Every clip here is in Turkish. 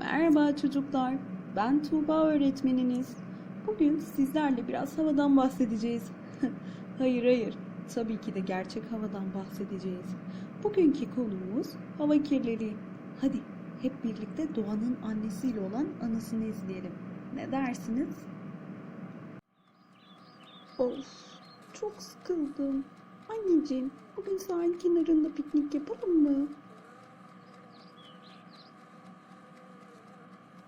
Merhaba çocuklar. Ben Tuğba öğretmeniniz. Bugün sizlerle biraz havadan bahsedeceğiz. hayır hayır. Tabii ki de gerçek havadan bahsedeceğiz. Bugünkü konumuz hava kirliliği. Hadi hep birlikte doğanın annesiyle olan anısını izleyelim. Ne dersiniz? Of, çok sıkıldım. Anneciğim, bugün sahil kenarında piknik yapalım mı?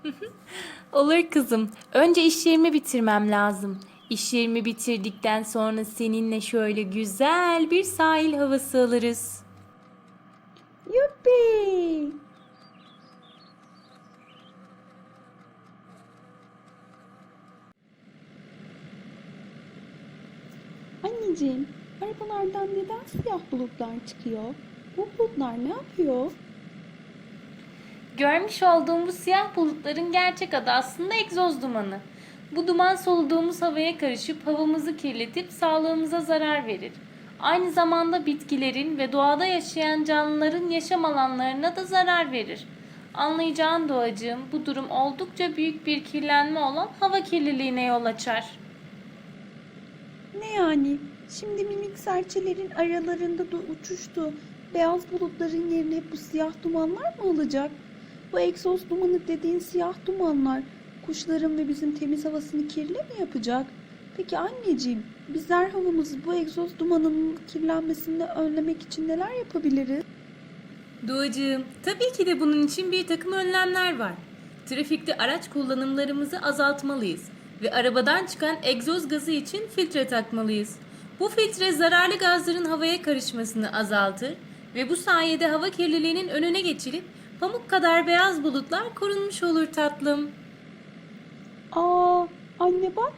Olur kızım. Önce iş yerimi bitirmem lazım. İş yerimi bitirdikten sonra seninle şöyle güzel bir sahil havası alırız. Yuppi! Anneciğim, arabalardan neden siyah bulutlar çıkıyor? Bu bulutlar ne yapıyor? Görmüş olduğum bu siyah bulutların gerçek adı aslında egzoz dumanı. Bu duman soluduğumuz havaya karışıp havamızı kirletip sağlığımıza zarar verir. Aynı zamanda bitkilerin ve doğada yaşayan canlıların yaşam alanlarına da zarar verir. Anlayacağın doğacığım bu durum oldukça büyük bir kirlenme olan hava kirliliğine yol açar. Ne yani? Şimdi minik serçelerin aralarında da uçuştu. Beyaz bulutların yerine bu siyah dumanlar mı olacak? Bu egzoz dumanı dediğin siyah dumanlar kuşların ve bizim temiz havasını kirli mi yapacak? Peki anneciğim, bizler havamızı bu egzoz dumanının kirlenmesini önlemek için neler yapabiliriz? Doğacığım, tabii ki de bunun için bir takım önlemler var. Trafikte araç kullanımlarımızı azaltmalıyız ve arabadan çıkan egzoz gazı için filtre takmalıyız. Bu filtre zararlı gazların havaya karışmasını azaltır ve bu sayede hava kirliliğinin önüne geçilip pamuk kadar beyaz bulutlar korunmuş olur tatlım. Aa, anne bak,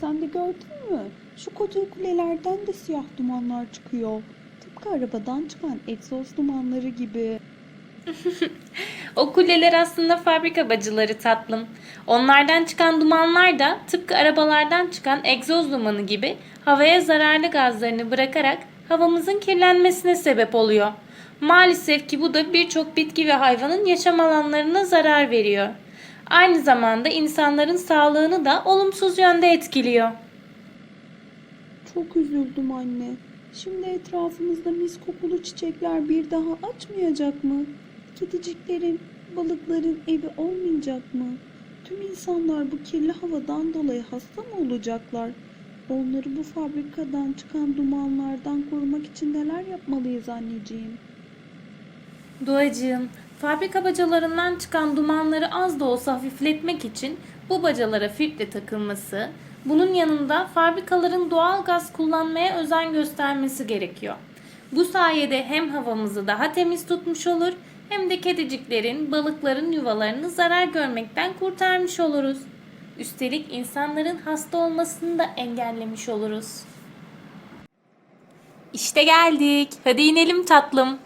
sen de gördün mü? Şu koca kulelerden de siyah dumanlar çıkıyor. Tıpkı arabadan çıkan egzoz dumanları gibi. O kuleler aslında fabrika bacıları tatlım. Onlardan çıkan dumanlar da tıpkı arabalardan çıkan egzoz dumanı gibi havaya zararlı gazlarını bırakarak havamızın kirlenmesine sebep oluyor. Maalesef ki bu da birçok bitki ve hayvanın yaşam alanlarına zarar veriyor. Aynı zamanda insanların sağlığını da olumsuz yönde etkiliyor. Çok üzüldüm anne. Şimdi etrafımızda mis kokulu çiçekler bir daha açmayacak mı? Kediciklerin, balıkların evi olmayacak mı? Tüm insanlar bu kirli havadan dolayı hasta mı olacaklar? Onları bu fabrikadan çıkan dumanlardan korumak için neler yapmalıyız anneciğim? Doğacığım, fabrika bacalarından çıkan dumanları az da olsa hafifletmek için bu bacalara filtre takılması, bunun yanında fabrikaların doğal gaz kullanmaya özen göstermesi gerekiyor. Bu sayede hem havamızı daha temiz tutmuş olur hem de kediciklerin, balıkların yuvalarını zarar görmekten kurtarmış oluruz. Üstelik insanların hasta olmasını da engellemiş oluruz. İşte geldik. Hadi inelim tatlım.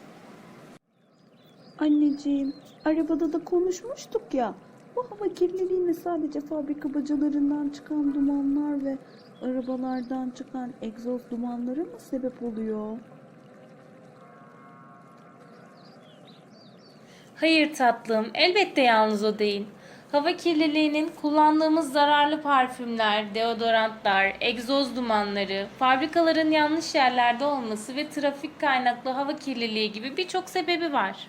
Anneciğim, arabada da konuşmuştuk ya. Bu hava kirliliğine sadece fabrika bacalarından çıkan dumanlar ve arabalardan çıkan egzoz dumanları mı sebep oluyor? Hayır tatlım, elbette yalnız o değil. Hava kirliliğinin kullandığımız zararlı parfümler, deodorantlar, egzoz dumanları, fabrikaların yanlış yerlerde olması ve trafik kaynaklı hava kirliliği gibi birçok sebebi var.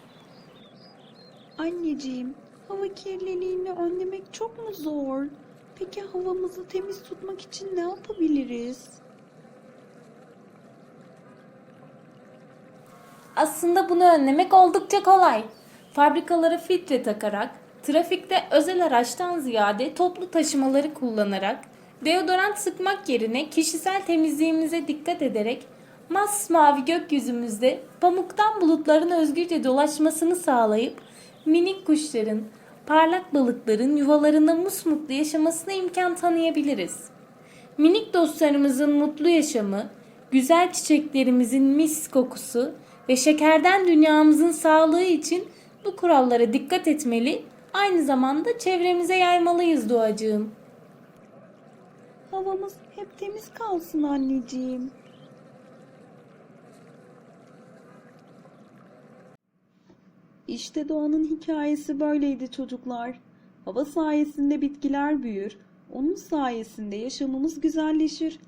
Anneciğim, hava kirliliğini önlemek çok mu zor? Peki havamızı temiz tutmak için ne yapabiliriz? Aslında bunu önlemek oldukça kolay. Fabrikalara filtre takarak, trafikte özel araçtan ziyade toplu taşımaları kullanarak, deodorant sıkmak yerine kişisel temizliğimize dikkat ederek, masmavi gökyüzümüzde pamuktan bulutların özgürce dolaşmasını sağlayıp, minik kuşların, parlak balıkların yuvalarında musmutlu yaşamasına imkan tanıyabiliriz. Minik dostlarımızın mutlu yaşamı, güzel çiçeklerimizin mis kokusu ve şekerden dünyamızın sağlığı için bu kurallara dikkat etmeli, aynı zamanda çevremize yaymalıyız doğacığım. Havamız hep temiz kalsın anneciğim. İşte doğanın hikayesi böyleydi çocuklar. Hava sayesinde bitkiler büyür, onun sayesinde yaşamımız güzelleşir.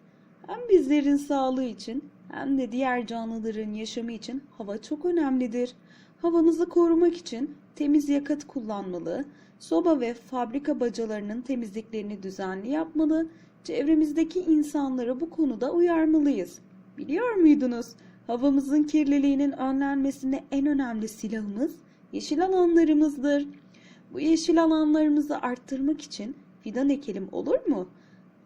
Hem bizlerin sağlığı için hem de diğer canlıların yaşamı için hava çok önemlidir. Havamızı korumak için temiz yakıt kullanmalı, soba ve fabrika bacalarının temizliklerini düzenli yapmalı, çevremizdeki insanları bu konuda uyarmalıyız. Biliyor muydunuz? Havamızın kirliliğinin önlenmesinde en önemli silahımız yeşil alanlarımızdır. Bu yeşil alanlarımızı arttırmak için fidan ekelim olur mu?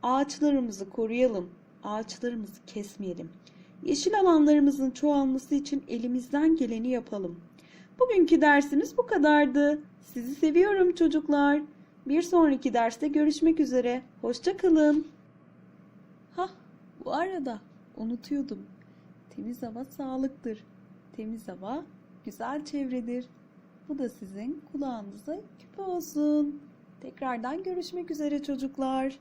Ağaçlarımızı koruyalım, ağaçlarımızı kesmeyelim. Yeşil alanlarımızın çoğalması için elimizden geleni yapalım. Bugünkü dersimiz bu kadardı. Sizi seviyorum çocuklar. Bir sonraki derste görüşmek üzere. Hoşça kalın. Hah, bu arada unutuyordum. Temiz hava sağlıktır. Temiz hava güzel çevredir. Bu da sizin kulağınıza küpe olsun. Tekrardan görüşmek üzere çocuklar.